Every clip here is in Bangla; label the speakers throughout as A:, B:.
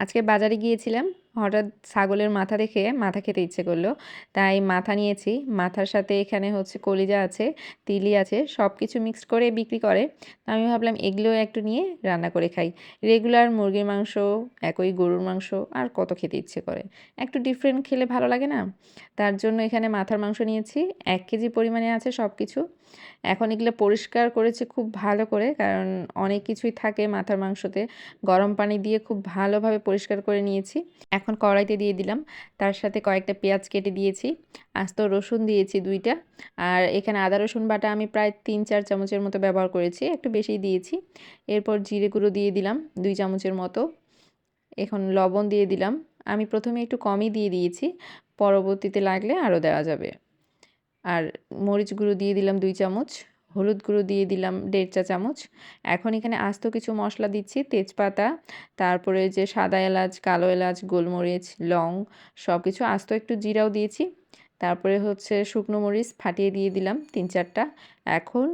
A: আজকে বাজারে গিয়েছিলাম। হঠাৎ ছাগলের মাথা দেখে মাথা খেতে ইচ্ছে করল। তাই মাথা নিয়েছি। মাথার সাথে এখানে হচ্ছে কলিজা আছে, তিলি আছে সব কিছু মিক্সড করে বিক্রি করে। আমি ভাবলাম এগুলো একটু নিয়ে রান্না করে খাই। রেগুলার মুরগির মাংস, একই গরুর মাংস, আর কত খেতে ইচ্ছে করে। একটু ডিফারেন্ট খেলে ভালো লাগে না? তার জন্য এখানে মাথার মাংস নিয়েছি। এক কেজি পরিমাণে আছে সব কিছু এখন এগুলো পরিষ্কার করেছে খুব ভালো করে, কারণ অনেক কিছুই থাকে মাথার মাংসতে। গরম পানি দিয়ে খুব ভালোভাবে পরিষ্কার করে নিয়েছি। এখন কড়াইতে দিয়ে দিলাম। তার সাথে কয়েকটা পেঁয়াজ কেটে দিয়েছি। আস্ত রসুন দিয়েছি দুইটা। আর এখানে আদা রসুন বাটা আমি প্রায় তিন চার চামচের মতো ব্যবহার করেছি। একটু বেশি দিয়েছি। এরপর জিরে গুঁড়ো দিয়ে দিলাম দুই চামচের মতো। এখন লবণ দিয়ে দিলাম। আমি প্রথমে একটু কমই দিয়ে দিয়েছি। পরবর্তীতে লাগলে আরও দেওয়া যাবে। আর মরিচ গুঁড়ো দিয়ে দিলাম দুই চামচ। হলুদ গুঁড়ো দিয়ে দিলাম দেড় চা চামচ। এখন এখানে আস্ত কিছু মশলা দিচ্ছি, তেজপাতা, তারপরে যে সাদা এলাচ, কালো এলাচ, গোলমরিচ, লং সব কিছু আস্ত একটু জিরাও দিয়েছি। তারপরে হচ্ছে শুকনো মরিচ ফাটিয়ে দিয়ে দিলাম তিন চারটা। এখন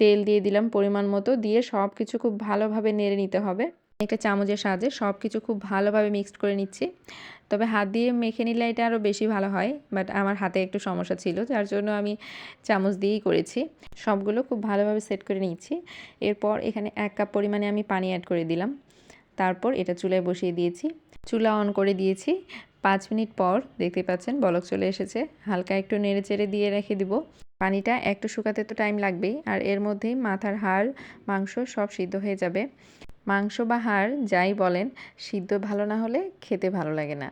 A: তেল দিয়ে দিলাম পরিমাণ মতো, দিয়ে সব কিছু খুব ভালোভাবে নেড়ে নিতে হবে। একটা চামচের সাহায্যে সব কিছু খুব ভালোভাবে মিক্সড করে নিচ্ছি। তবে হাত দিয়ে মেখে নিলে এটা আরও বেশি ভালো হয় বাট আমার হাতে একটু সমস্যা ছিল, যার জন্য আমি চামচ দিয়েই করেছি। সবগুলো খুব ভালোভাবে সেট করে নিচ্ছি। এরপর এখানে এক কাপ পরিমাণে আমি পানি অ্যাড করে দিলাম। তারপর এটা চুলায় বসিয়ে দিয়েছি। চুলা অন করে দিয়েছি। পাঁচ মিনিট পর, দেখতে পাচ্ছেন বলক চলে এসেছে। হালকা একটু নেড়ে চেড়ে দিয়ে রেখে দিব। পানিটা একটু শুকাতে তো টাইম লাগবেই, আর এর মধ্যেই মাথার হাড়, মাংস সব সিদ্ধ হয়ে যাবে। মাংস বা হাড় যাই বলেন, সিদ্ধ ভালো না হলে খেতে ভালো লাগে না।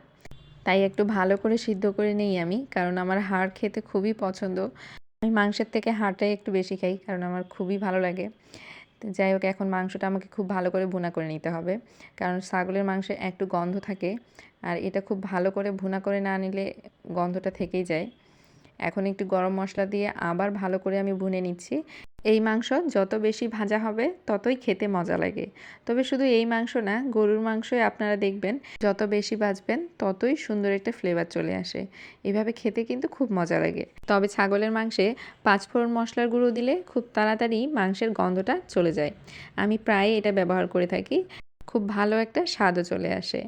A: তাই একটু ভালো করে সিদ্ধ করে নেই আমি, কারণ আমার হাড় খেতে খুবই পছন্দ। আমি মাংসের থেকে হাড়টাই একটু বেশি খাই, কারণ আমার খুবই ভালো লাগে। যাই হোক, এখন মাংসটা আমাকে খুব ভালো করে ভুনা করে নিতে হবে। কারণ ছাগলের মাংসে একটু গন্ধ থাকে, আর এটা খুব ভালো করে ভুনা করে না নিলে গন্ধটা থেকেই যায়। এখন একটু গরম মশলা দিয়ে আবার ভালো করে আমি ভুনে নিচ্ছি। এই মাংস যত বেশি ভাজা হবে, ততই খেতে মজা লাগে। তবে শুধু এই মাংস না, গরুর মাংসই আপনারা দেখবেন, যত বেশি ভাজবেন, ততই সুন্দর একটা ফ্লেভার চলে আসে। এভাবে খেতে কিন্তু খুব মজা লাগে। তবে ছাগলের মাংসে পাঁচফোড়ন মশলার গুঁড়ো দিলে খুব তাড়াতাড়ি মাংসের গন্ধটা চলে যায়। আমি প্রায় এটা ব্যবহার করে থাকি। খুব ভালো একটা স্বাদও চলে আসে।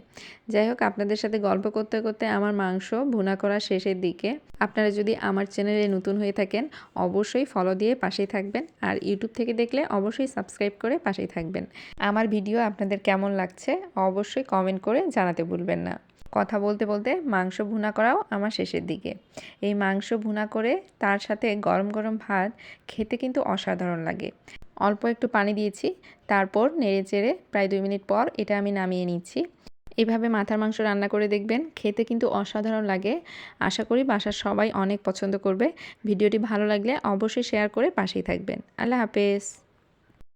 A: যাই হোক, আপনাদের সাথে গল্প করতে করতে আমার মাংস ভুনা করা শেষের দিকে। আপনারা যদি আমার চ্যানেলে নতুন হয়ে থাকেন, অবশ্যই ফলো দিয়ে পাশেই থাকবেন আর ইউটিউব থেকে দেখলে অবশ্যই সাবস্ক্রাইব করে পাশেই থাকবেন। আমার ভিডিও আপনাদের কেমন লাগছে, অবশ্যই কমেন্ট করে জানাতে ভুলবেন না। কথা বলতে বলতে মাংস ভুনা করাও আমার শেষের দিকে। এই মাংস ভুনা করে তার সাথে গরম গরম ভাত খেতে কিন্তু অসাধারণ লাগে। অল্প একটু পানি দিয়েছি, তারপর নেড়ে চেড়ে প্রায় দুই মিনিট পর এটা আমি নামিয়ে নিচ্ছি। এভাবে মাথার মাংস রান্না করে দেখবেন, খেতে কিন্তু অসাধারণ লাগে। আশা করি বাসার সবাই অনেক পছন্দ করবে। ভিডিওটি ভালো লাগলে অবশ্যই শেয়ার করে পাশেই থাকবেন। আল্লাহ হাফেজ।